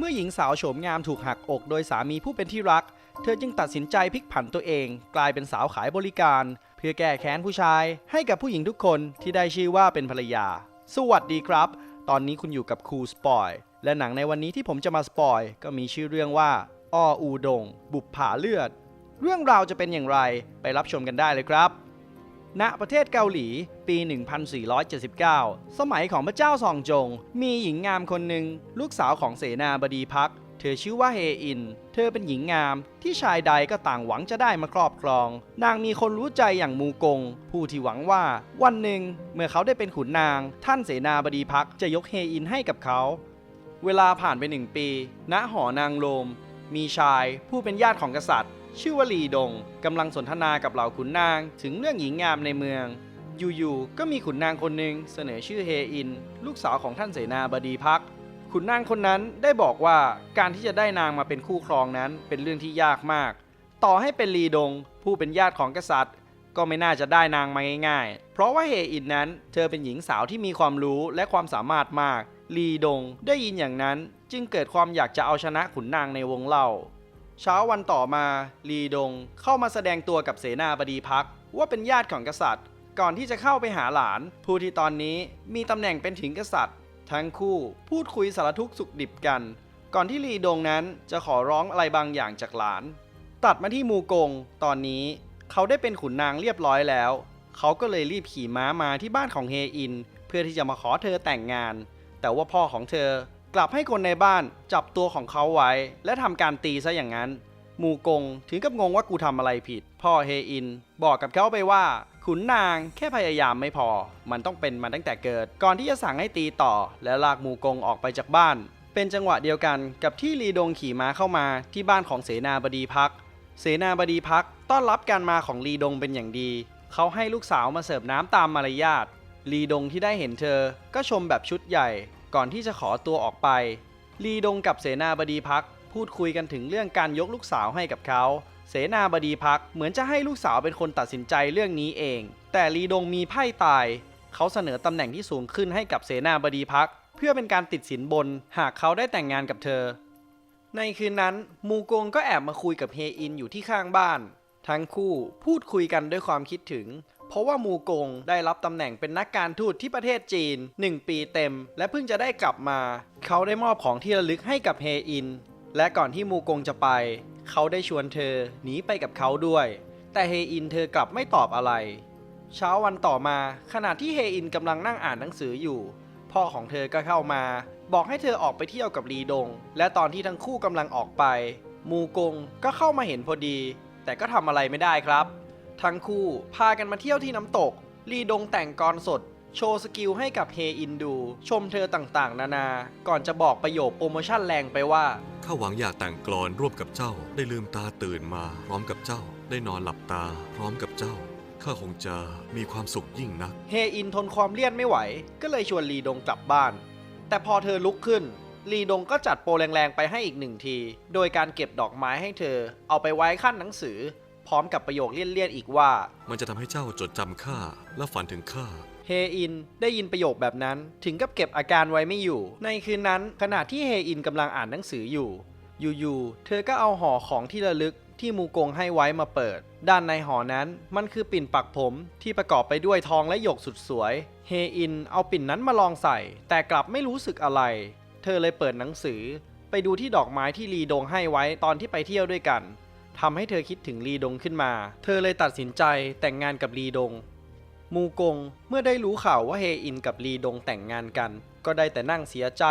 เมื่อหญิงสาวโฉมงามถูกหักอกโดยสามีผู้เป็นที่รัก เธอจึงตัดสินใจพลิกผันตัวเอง กลายเป็นสาวขายบริการ เพื่อแก้แค้นผู้ชาย ให้กับผู้หญิงทุกคนที่ได้ชื่อว่าเป็นภรรยา สวัสดีครับ ตอนนี้คุณอยู่กับครูสปอย และหนังในวันนี้ที่ผมจะมาสปอย ก็มีชื่อเรื่องว่าอ้ออูดง บุปผาเลือด เรื่องราวจะเป็นอย่างไรไปรับชมกันได้เลยครับ ณประเทศเกาหลีปี 1479 สมัยของพระเจ้าซองจง มีหญิงงามคนหนึ่ง ลูกสาวของเสนาบดีพัก เธอชื่อว่าเฮอิน เธอเป็นหญิงงามที่ชายใดก็ต่างหวังจะได้มาครอบครอง นางมีคนรู้ใจอย่างมูกง ผู้ที่หวังว่าวันหนึ่งเมื่อเขาได้เป็นขุนนาง ท่านเสนาบดีพักจะยกเฮอินให้กับเขา เวลาผ่านไปหนึ่งปี ณหอนางโรมมีชายผู้เป็นญาติของกษัตริย์ ชื่อว่าลีดงกำลังสนทนากับเหล่าขุนนางถึงเรื่องหญิงงามในเมือง อยู่ๆก็มีขุนนางคนหนึ่งเสนอชื่อเฮอิน ลูกสาวของท่านเสนาบดีพักขุนนางคนนั้นได้บอกว่าการที่จะได้นางมาเป็นคู่ครองนั้นเป็นเรื่องที่ยากมาก ต่อให้เป็นลีดง ผู้เป็นญาติของกษัตริย์ ก็ไม่น่าจะได้นางมาง่าย ๆ เพราะว่าเฮอินนั้น เธอเป็นหญิงสาวที่มีความรู้และความสามารถมาก ลีดงได้ยินอย่างนั้นจึงเกิดความอยากจะเอาชนะขุนนางในวงเล่า เช้าวันต่อมาลีดงเข้ามาแสดงตัวกับเสนาบดีพักว่าเป็นญาติของกษัตริย์ ก่อนที่จะเข้าไปหาหลาน ผู้ที่ตอนนี้มีตำแหน่งเป็นถึงกษัตริย์ ทั้งคู่พูดคุยสารทุกข์สุขดิบกัน ก่อนที่ลีดงนั้นจะขอร้องอะไรบางอย่างจากหลาน ตัดมาที่มูกง ตอนนี้เขาได้เป็นขุนนางเรียบร้อยแล้ว เขาก็เลยรีบขี่ม้ามาที่บ้านของเฮอิน เพื่อที่จะมาขอเธอแต่งงาน แต่ว่าพ่อของเธอ ลับให้คนในบ้านจับตัวของเขาไว้ และทำการตีซะอย่างนั้น มูกงถึงกับงงว่ากูทำอะไรผิด พ่อเฮอิน บอกกับเขาไปว่า ขุนนางแค่พยายามไม่พอ มันต้องเป็นมาตั้งแต่เกิด ก่อนที่จะสั่งให้ตีต่อ และลากมูกงออกไปจากบ้าน เป็นจังหวะเดียวกันกับที่ลีดงขี่ม้าเข้ามาที่บ้านของเสนาบดีพัก เสนาบดีพักต้อนรับการมาของลีดงเป็นอย่างดี เขาให้ลูกสาวมาเสิร์ฟน้ำตามมารยาทลีดงที่ได้เห็นเธอ ก็ชมแบบชุดใหญ่ ก่อนที่จะขอตัวออกไปลีดงกับเสนาบดีพักพูดคุยกันถึงเรื่องการยกลูกสาวให้กับเขา เสนาบดีพักเหมือนจะให้ลูกสาวเป็นคนตัดสินใจเรื่องนี้เอง แต่ลีดงมีไพ่ตาย เขาเสนอตำแหน่งที่สูงขึ้นให้กับเสนาบดีพัก เพื่อเป็นการติดสินบน หากเขาได้แต่งงานกับเธอ ในคืนนั้นมูกงก็แอบมาคุยกับเฮอินอยู่ที่ข้างบ้าน ทั้งคู่พูดคุยกันด้วยความคิดถึง เพราะว่ามูกงได้รับตำแหน่งเป็นนักการทูตที่ประเทศจีน 1 ปีเต็ม และเพิ่งจะได้กลับมา เขาได้มอบของที่ระลึกให้กับเฮอิน และก่อนที่มูกงจะไป เขาได้ชวนเธอหนีไปกับเขาด้วย แต่เฮอินเธอกลับไม่ตอบอะไร เช้าวันต่อมาขณะที่เฮอินกำลังนั่งอ่านหนังสืออยู่ พ่อของเธอก็เข้ามา บอกให้เธอออกไปเที่ยวกับลีดง และตอนที่ทั้งคู่กำลังออกไป มูกงก็เข้ามาเห็นพอดี แต่ก็ทำอะไรไม่ได้ครับ ทั้งคู่พากันมาเที่ยวที่น้ำตกลีดงแต่งกรสด โชว์สกิลให้กับเฮอินดู ชมเธอต่างๆ นานา ก่อนจะบอกประโยคโปรโมชั่นแรงไปว่า ข้าหวังอยากแต่งกลอนร่วมกับเจ้า ได้ลืมตาตื่นมาพร้อมกับเจ้า ได้นอนหลับตาพร้อมกับเจ้าข้าคงจะมีความสุขยิ่งนัก เฮอินทนความเลี่ยนไม่ไหว ก็เลยชวนลีดงกลับบ้าน แต่พอเธอลุกขึ้น ลีดงก็จัดโปรแรงๆไปให้อีกหนึ่งที โดยการเก็บดอกไม้ให้เธอ เอาไปไว้ขั้นหนังสือ พร้อมกับประโยคเลี่ยนๆอีกว่า มันจะทำให้เจ้าจดจำข้าและฝันถึงข้า เฮอินได้ยินประโยคแบบนั้น ถึงกับเก็บอาการไว้ไม่อยู่ ในคืนนั้นขณะที่เฮอินกำลังอ่านหนังสืออยู่ อยู่ๆเธอก็เอาห่อของที่ระลึกที่มูกงให้ไว้มาเปิด ด้านในห่อนั้นมันคือปิ่นปักผมที่ประกอบไปด้วยทองและหยกสุดสวย เฮอินเอาปิ่นนั้นมาลองใส่ แต่กลับไม่รู้สึกอะไร เธอเลยเปิดหนังสือ ไปดูที่ดอกไม้ที่ลีดงให้ไว้ตอนที่ไปเที่ยวด้วยกัน ทำให้เธอคิดถึงลีดงขึ้นมา เธอเลยตัดสินใจแต่งงานกับลีดง มูกงเมื่อได้รู้ข่าวว่าเฮอินกับลีดงแต่งงานกัน ก็ได้แต่นั่งเสียใจ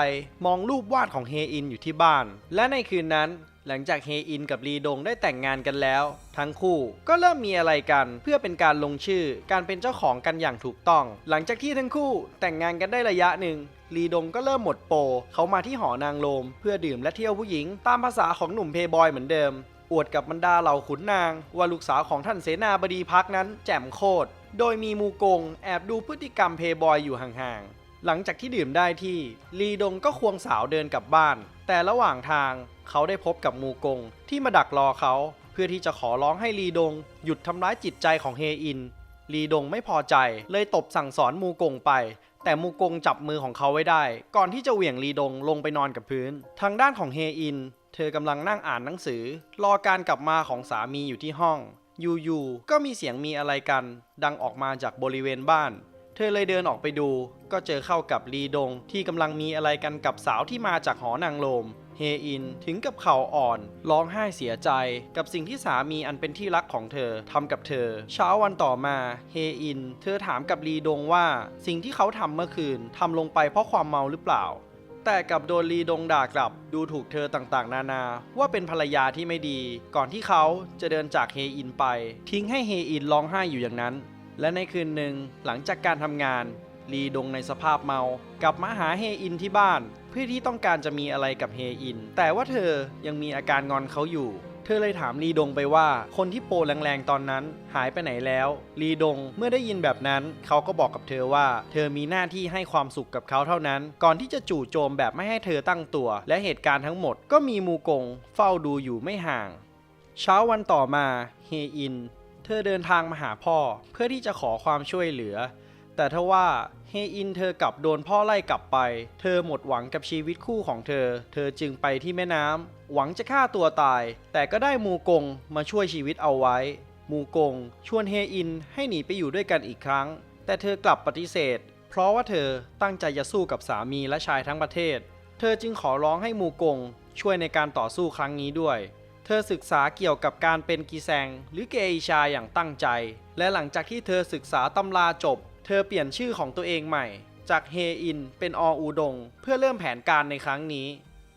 มองรูปวาดของเฮอินอยู่ที่บ้าน และในคืนนั้นหลังจากเฮอินกับลีดงได้แต่งงานกันแล้ว ทั้งคู่ก็เริ่มมีอะไรกันเพื่อเป็นการลงชื่อการเป็นเจ้าของกันอย่างถูกต้อง หลังจากที่ทั้งคู่แต่งงานกันได้ระยะหนึ่งลีดงก็เริ่มหมดโปรเขามาที่หอนางโลม เพื่อดื่มและเที่ยวผู้หญิง ตามภาษาของหนุ่มเพย์บอยเหมือนเดิม อวดกับบรรดาเหล่าขุนนาง ว่าลูกสาวของท่านเสนาบดีพักนั้นแจ่มโคตร โดยมีมูกงแอบดูพฤติกรรมเพย์บอยอยู่ห่างๆ หลังจากที่ดื่มได้ที่ลีดงก็ควงสาวเดินกลับบ้าน แต่ระหว่างทางเขาได้พบกับมูกงที่มาดักรอเขา เพื่อที่จะขอร้องให้ลีดง หยุดทำร้ายจิตใจของเฮอิน ลีดงไม่พอใจเลยตบสั่งสอนมูกงไป แต่มูกงจับมือของเขาไว้ได้ ก่อนที่จะเหวี่ยงลีดงลงไปนอนกับพื้น ทางด้านของเฮอิน เธอกำลังนั่งอ่านหนังสือ รอการกลับมาของสามีอยู่ที่ห้อง อยู่ๆก็มีเสียงมีอะไรกัน ดังออกมาจากบริเวณบ้าน เธอเลยเดินออกไปดู ก็เจอเข้ากับลีดงที่กำลังมีอะไรกันกับสาวที่มาจากหอนางโลม เฮอินถึงกับเข่าอ่อน ร้องไห้เสียใจกับสิ่งที่สามีอันเป็นที่รักของเธอทำกับเธอ เช้าวันต่อมาเฮอิน เธอถามกับลีดงว่าสิ่งที่เขาทำเมื่อคืนทำลงไปเพราะความเมาหรือเปล่าแต่กับโดนลีดงด่ากลับ ดูถูกเธอต่างๆ นานา ว่าเป็นภรรยาที่ไม่ดี ก่อนที่เขาจะเดินจากเฮอินไป ทิ้งให้เฮอินร้องไห้อยู่อย่างนั้น และในคืนหนึ่งหลังจากการทำงาน ลีดงในสภาพเมา กลับมาหาเฮอินที่บ้าน เพื่อที่ต้องการจะมีอะไรกับเฮอิน แต่ว่าเธอยังมีอาการงอนเขาอยู่ เธอเลยถามลีดงไปว่า คนที่โปแรงๆตอนนั้นหายไปไหนแล้วลีดงเมื่อได้ยินแบบนั้น เขาก็บอกกับเธอว่า เธอมีหน้าที่ให้ความสุขกับเขาเท่านั้น ก่อนที่จะจู่โจมแบบไม่ให้เธอตั้งตัว และเหตุการณ์ทั้งหมดก็มีมูกง เฝ้าดูอยู่ไม่ห่าง เช้าวันต่อมาเฮอิน เธอเดินทางมาหาพ่อเพื่อที่จะขอความช่วยเหลือ แต่ทว่าเฮอินเธอกลับโดนพ่อไล่กลับไป เธอหมดหวังกับชีวิตคู่ของเธอ เธอจึงไปที่แม่น้ำ หวังจะฆ่าตัวตาย แต่ก็ได้มูกงมาช่วยชีวิตเอาไว้ มูกงชวนเฮอินให้หนีไปอยู่ด้วยกันอีกครั้ง แต่เธอกลับปฏิเสธ เพราะว่าเธอตั้งใจจะสู้กับสามีและชายทั้งประเทศ เธอจึงขอร้องให้มูกงช่วยในการต่อสู้ครั้งนี้ด้วย เธอศึกษาเกี่ยวกับการเป็นกีแซงหรือเกอิชาอย่างตั้งใจ และหลังจากที่เธอศึกษาตำราจบ เธอเปลี่ยนชื่อของตัวเองใหม่ จากเฮอินเป็นออูดง เพื่อเริ่มแผนการในครั้งนี้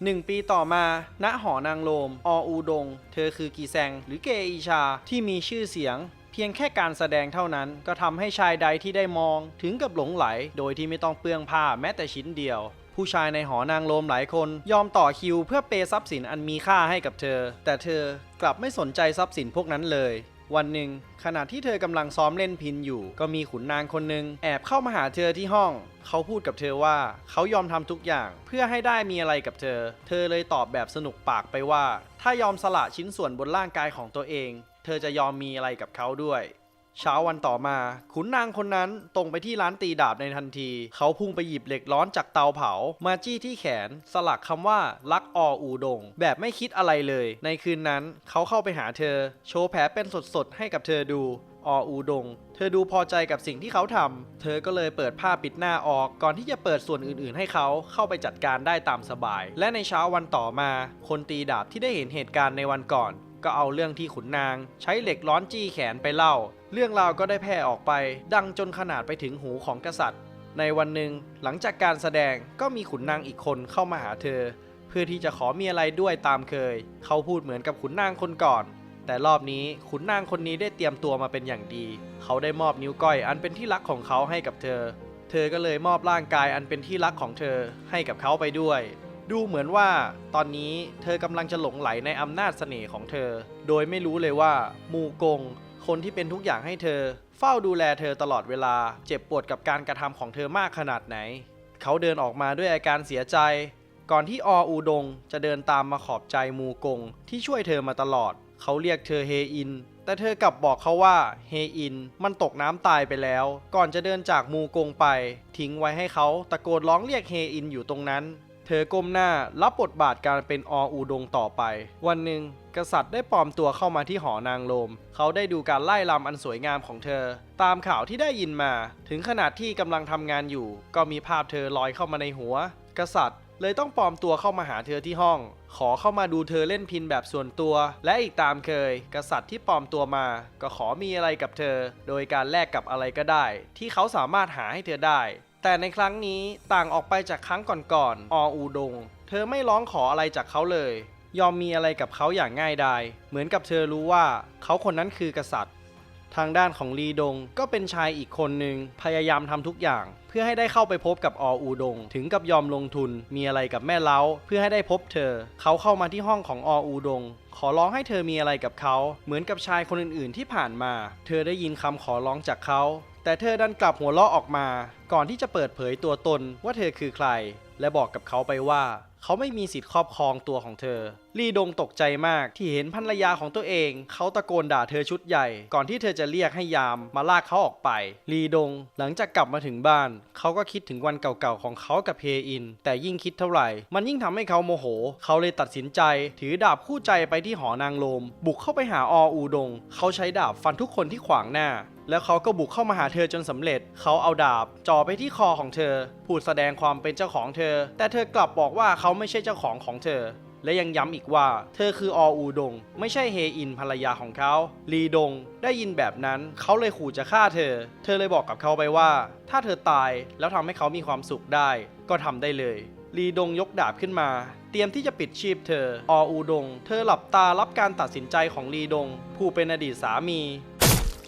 หนึ่งปีต่อมา ณ หอนางโลม ออูดง เธอคือกีแซง หรือเกอิชา ที่มีชื่อเสียง เพียงแค่การแสดงเท่านั้น ก็ทำให้ชายใดที่ได้มอง ถึงกับหลงไหล โดยที่ไม่ต้องเปลืองผ้าแม้แต่ชิ้นเดียว ผู้ชายในหอนางโลมหลายคน ยอมต่อคิวเพื่อเปยทรัพย์สินอันมีค่าให้กับเธอ แต่เธอกลับไม่สนใจทรัพย์สินพวกนั้นเลย วันหนึ่งขณะที่เธอกำลังซ้อมเล่นพินอยู่ ก็มีขุนนางคนหนึ่งแอบเข้ามาหาเธอที่ห้อง เขาพูดกับเธอว่าเขายอมทำทุกอย่างเพื่อให้ได้มีอะไรกับเธอ เธอเลยตอบแบบสนุกปากไปว่า ถ้ายอมสละชิ้นส่วนบนร่างกายของตัวเอง เธอจะยอมมีอะไรกับเขาด้วย เช้าวันต่อมาขุนนางคนนั้นตรงไปที่ร้านตีดาบในทันที เขาพุ่งไปหยิบเหล็กร้อนจากเตาเผา มาจี้ที่แขน สลักคำว่ารักออูดง แบบไม่คิดอะไรเลย ในคืนนั้นเขาเข้าไปหาเธอ โชว์แผลเป็นสดๆ ให้กับเธอดูออูดง เธอดูพอใจกับสิ่งที่เขาทำ เธอก็เลยเปิดผ้าปิดหน้าออก ก่อนที่จะเปิดส่วนอื่นๆ ให้เขาเข้าไปจัดการได้ตามสบาย และในเช้าวันต่อมา คนตีดาบที่ได้เห็นเหตุการณ์ในวันก่อน ก็เอาเรื่องที่ขุนนาง ใช้เหล็กร้อนจี้แขนไปเล่า เรื่องราวก็ได้แพร่ออกไป ดังจนขนาดไปถึงหูของกษัตริย์ ในวันหนึ่งหลังจากการแสดงก็มีขุนนางอีกคนเข้ามาหาเธอ เพื่อที่จะขอมีอะไรด้วยตามเคย เขาพูดเหมือนกับขุนนางคนก่อน แต่รอบนี้ขุนนางคนนี้ได้เตรียมตัวมาเป็นอย่างดี เขาได้มอบนิ้วก้อยอันเป็นที่รักของเขาให้กับเธอ เธอก็เลยมอบร่างกายอันเป็นที่รักของเธอให้กับเขาไปด้วย ดูเหมือนว่าตอนนี้เธอกำลังจะหลงไหลในอำนาจเสน่ห์ของเธอ โดยไม่รู้เลยว่ามูกง คนที่เป็นทุกอย่างให้เธอ เฝ้าดูแลเธอตลอดเวลา เจ็บปวดกับการกระทำของเธอมากขนาดไหน เขาเดินออกมาด้วยอาการเสียใจ ก่อนที่ออูดงจะเดินตามมาขอบใจมูกง ที่ช่วยเธอมาตลอด เขาเรียกเธอเฮอิน แต่เธอกลับบอกเขาว่าเฮอิน มันตกน้ำตายไปแล้ว ก่อนจะเดินจากมูกงไป ทิ้งไว้ให้เขาตะโกนร้องเรียกเฮอินอยู่ตรงนั้น เธอก้มหน้ารับบทบาทการเป็นออูดงต่อไป วันหนึ่งกษัตริย์ได้ปลอมตัวเข้ามาที่หอนางโลม เขาได้ดูการไล่ลำอันสวยงามของเธอ ตามข่าวที่ได้ยินมา ถึงขนาดที่กำลังทำงานอยู่ ก็มีภาพเธอลอยเข้ามาในหัว กษัตริย์เลยต้องปลอมตัวเข้ามาหาเธอที่ห้อง ขอเข้ามาดูเธอเล่นพินแบบส่วนตัว และอีกตามเคย กษัตริย์ที่ปลอมตัวมา ก็ขอมีอะไรกับเธอ โดยการแลกกับอะไรก็ได้ ที่เขาสามารถหาให้เธอได้ แต่ในครั้งนี้ต่างออกไปจากครั้งก่อนๆออูดง เธอไม่ร้องขออะไรจากเขาเลย ยอมมีอะไรกับเขาอย่างง่ายดายเหมือนกับเธอรู้ว่าเขาคนนั้นคือกษัตริย์ ทางด้านของลีดงก็เป็นชายอีกคนหนึ่งพยายามทำทุกอย่าง เพื่อให้ได้เข้าไปพบกับออูดง ถึงกับยอมลงทุนมีอะไรกับแม่เล้า เพื่อให้ได้พบเธอ เขาเข้ามาที่ห้องของออูดง ขอร้องให้เธอมีอะไรกับเขา เหมือนกับชายคนอื่นๆที่ผ่านมา เธอได้ยินคำขอร้องจากเขา แต่เธอดันกลับหัวเราะออกมา ก่อนที่จะเปิดเผยตัวตนว่าเธอคือใคร และบอกกับเขาไปว่า เขาไม่มีสิทธิ์ครอบครองตัวของเธอลีดงตกใจมากที่เห็นภรรยาของตัวเอง เขาตะโกนด่าเธอชุดใหญ่ ก่อนที่เธอจะเรียกให้ยามมาลากเขาออกไป ลีดงหลังจากกลับมาถึงบ้าน เขาก็คิดถึงวันเก่าๆของเขากับเฮอิน แต่ยิ่งคิดเท่าไหร่ มันยิ่งทำให้เขาโมโห เขาเลยตัดสินใจ ถือดาบคู่ใจไปที่หอนางโลม บุกเข้าไปหาออูดง เขาใช้ดาบฟันทุกคนที่ขวางหน้าแล้วเขาก็บุกเข้ามาหาเธอจนสำเร็จ เขาเอาดาบจ่อไปที่คอของเธอ พูดแสดงความเป็นเจ้าของเธอ แต่เธอกลับบอกว่าเขาไม่ใช่เจ้าของของเธอ และยังย้ำอีกว่า เธอคือออูดง ไม่ใช่เฮอินภรรยาของเขาลีดง ได้ยินแบบนั้นเขาเลยขู่จะฆ่าเธอ เธอเลยบอกกับเขาไปว่า ถ้าเธอตายแล้วทำให้เขามีความสุขได้ ก็ทำได้เลยลีดงยกดาบขึ้นมา เตรียมที่จะปิดชีพเธอ ออูดง เธอหลับตารับการตัดสินใจของลีดง ผู้เป็นอดีตสามี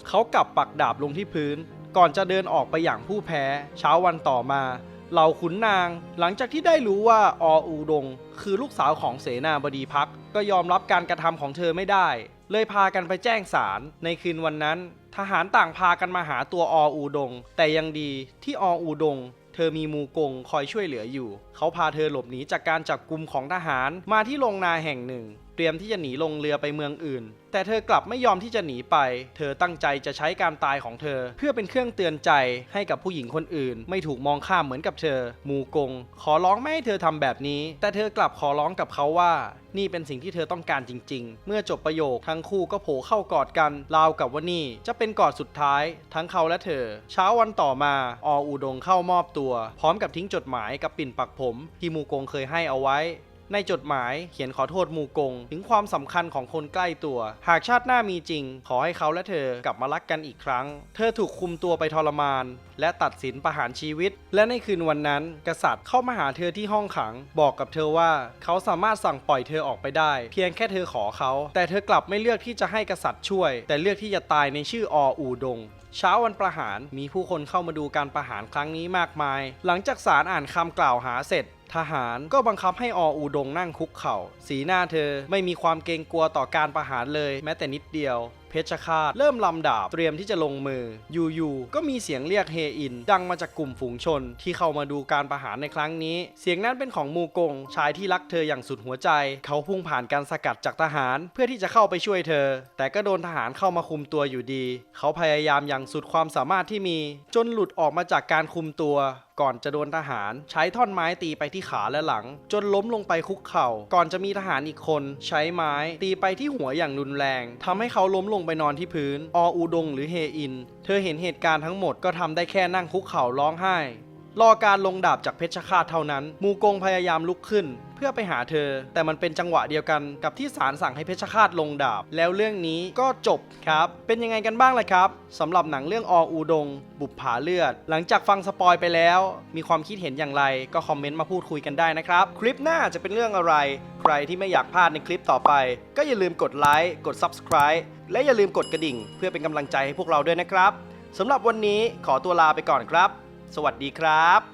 เขากลับปักดาบลงที่พื้น ก่อนจะเดินออกไปอย่างผู้แพ้ เช้าวันต่อมา เหล่าขุนนางหลังจากที่ได้รู้ว่าออูดง คือลูกสาวของเสนาบดีพัก ก็ยอมรับการกระทำของเธอไม่ได้ เลยพากันไปแจ้งศาลในคืนวันนั้น ทหารต่างพากันมาหาตัวออูดง แต่ยังดีที่ออูดง เธอมีมูกงคอยช่วยเหลืออยู่ เขาพาเธอหลบหนีจากการจับกลุ่มของทหารมาที่โรงนาแห่งหนึ่ง เตรียมที่จะหนีลงเรือไปเมืองอื่น แต่เธอกลับไม่ยอมที่จะหนีไป เธอตั้งใจจะใช้การตายของเธอ เพื่อเป็นเครื่องเตือนใจให้กับผู้หญิงคนอื่น ไม่ถูกมองข้ามเหมือนกับเธอ มูกง ขอร้องไม่ให้เธอทำแบบนี้ แต่เธอกลับขอร้องกับเขาว่า นี่เป็นสิ่งที่เธอต้องการจริง ๆ เมื่อจบประโยคทั้งคู่ก็โผล่เข้ากอดกันราวกับว่านี่จะเป็นกอดสุดท้าย ทั้งเขาและเธอ เช้าวันต่อมา ออูดงเข้ามอบตัว พร้อมกับทิ้งจดหมายกับปิ่นปักผมที่มูกงเคยให้เอาไว้ ในจดหมายเขียนขอโทษมูกง ถึงความสำคัญของคนใกล้ตัว หากชาติหน้ามีจริง ขอให้เขาและเธอกลับมารักกันอีกครั้ง เธอถูกคุมตัวไปทรมาน และตัดสินประหารชีวิต และในคืนวันนั้น กษัตริย์เข้ามาหาเธอที่ห้องขัง บอกกับเธอว่า เขาสามารถสั่งปล่อยเธอออกไปได้ เพียงแค่เธอขอเขา แต่เธอกลับไม่เลือกที่จะให้กษัตริย์ช่วย แต่เลือกที่จะตายในชื่อออูดงเช้าวันประหารมีผู้คนเข้ามาดูการประหารครั้งนี้มากมาย หลังจากศาลอ่านคำกล่าวหาเสร็จ ทหารก็บังคับให้ออูดงนั่งคุกเข่า สีหน้าเธอไม่มีความเกรงกลัวต่อการประหารเลยแม้แต่นิดเดียว เพชฌฆาต เริ่มลำดาบเตรียมที่จะลงมือ อยู่ๆก็มีเสียงเรียกเฮอิน ดังมาจากกลุ่มฝูงชน ที่เข้ามาดูการประหารในครั้งนี้ เสียงนั้นเป็นของมูกง ชายที่รักเธออย่างสุดหัวใจ เขาพุ่งผ่านการสกัดจากทหาร เพื่อที่จะเข้าไปช่วยเธอ แต่ก็โดนทหารเข้ามาคุมตัวอยู่ดี เขาพยายามอย่างสุดความสามารถที่มี จนหลุดออกมาจากการคุมตัวก่อนจะโดนทหารใช้ท่อนไม้ตีไปที่ขาและหลัง จนล้มลงไปคุกเข่า ก่อนจะมีทหารอีกคน ใช้ไม้ตีไปที่หัวอย่างรุนแรงทำให้เขาล้มลงไปนอนที่พื้น ออูดงหรือเฮอิน เธอเห็นเหตุการณ์ทั้งหมดก็ทำได้แค่นั่งคุกเข่าร้องไห้ รอการลงดาบจากเพชฌฆาตเท่านั้น มูกงพยายามลุกขึ้น เพื่อไปหาเธอ แต่มันเป็นจังหวะเดียวกันกับที่ศาลสั่งให้เพชฌฆาตลงดาบ แล้วเรื่องนี้ก็จบครับ เป็นยังไงกันบ้างล่ะครับสำหรับหนังเรื่องออูดง บุปผาเลือด หลังจากฟังสปอยไปแล้ว มีความคิดเห็นอย่างไรก็คอมเมนต์มาพูดคุยกันได้นะครับคลิปหน้าจะเป็นเรื่องอะไรใครที่ไม่อยากพลาดในคลิปต่อไป ก็อย่าลืมกดไลค์ กด Subscribe และอย่าลืมกดกระดิ่ง เพื่อเป็นกำลังใจให้พวกเราด้วยนะครับสำหรับวันนี้ขอตัวลาไปก่อนครับ สวัสดีครับ